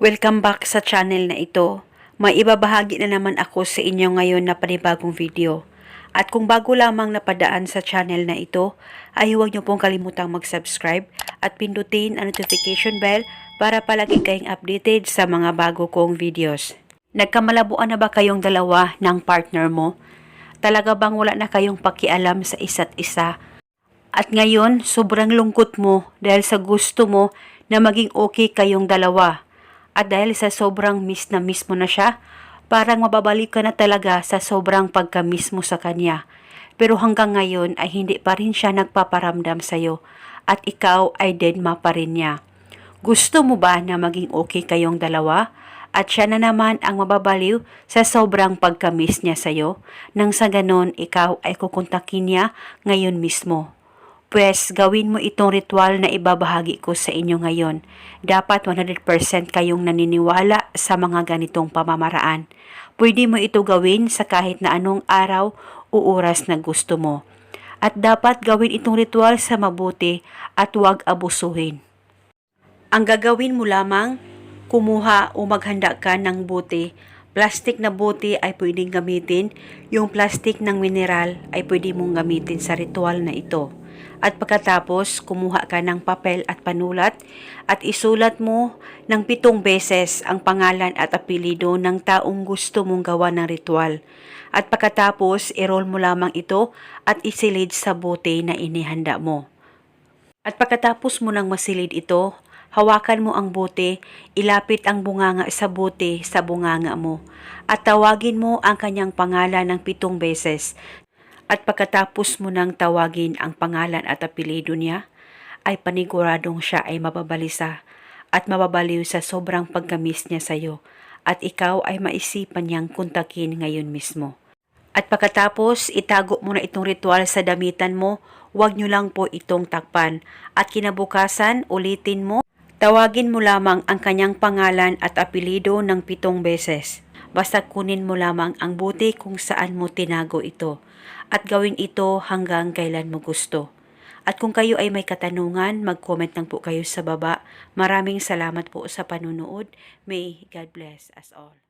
Welcome back sa channel na ito. May ibabahagi na naman ako sa inyo ngayon na panibagong video. At kung bago lamang napadaan sa channel na ito, ay huwag niyo pong kalimutang mag-subscribe at pindutin ang notification bell para palagi kayong updated sa mga bago kong videos. Nagkamalabuan na ba kayong dalawa ng partner mo? Talaga bang wala na kayong pakialam sa isa't isa? At ngayon, sobrang lungkot mo dahil sa gusto mo na maging okay kayong dalawa. At dahil sa sobrang miss na miss mo na siya, parang mababalik ka na talaga sa sobrang pagka-miss mo sa kanya. Pero hanggang ngayon ay hindi pa rin siya nagpaparamdam sa'yo at ikaw ay dedma pa rin niya. Gusto mo ba na maging okay kayong dalawa? At siya na naman ang mababaliw sa sobrang pagka-miss niya sa'yo nang sa ganon ikaw ay kukontakin niya ngayon mismo. Pwes, gawin mo itong ritual na ibabahagi ko sa inyo ngayon. Dapat 100% kayong naniniwala sa mga ganitong pamamaraan. Pwede mo ito gawin sa kahit na anong araw o oras na gusto mo. At dapat gawin itong ritual sa mabuti at huwag abusuhin. Ang gagawin mo lamang, kumuha o maghanda ka ng buti. Plastic na buti ay pwedeng gamitin. Yung plastic ng mineral ay pwede mong gamitin sa ritual na ito. At pagkatapos, kumuha ka ng papel at panulat at isulat mo ng pitong beses ang pangalan at apelido ng taong gusto mong gawa ng ritual. At pagkatapos, i-roll mo lamang ito at isilid sa bote na inihanda mo. At pagkatapos mo nang masilid ito, hawakan mo ang bote, ilapit ang bunganga sa bote sa bunganga mo, at tawagin mo ang kanyang pangalan ng pitong beses. At pagkatapos mo nang tawagin ang pangalan at apelido niya, ay paniguradong siya ay mababalisa at mababaliw sa sobrang pagkamis niya sa iyo at ikaw ay maisipan niyang kuntakin ngayon mismo. At pagkatapos, itago mo na itong ritual sa damitan mo, huwag nyo lang po itong takpan. At kinabukasan, ulitin mo, tawagin mo lamang ang kanyang pangalan at apelido ng pitong beses. Basta kunin mo lamang ang buti kung saan mo tinago ito. At gawin ito hanggang kailan mo gusto. At kung kayo ay may katanungan, mag-comment lang po kayo sa baba. Maraming salamat po sa panunood. May God bless us all.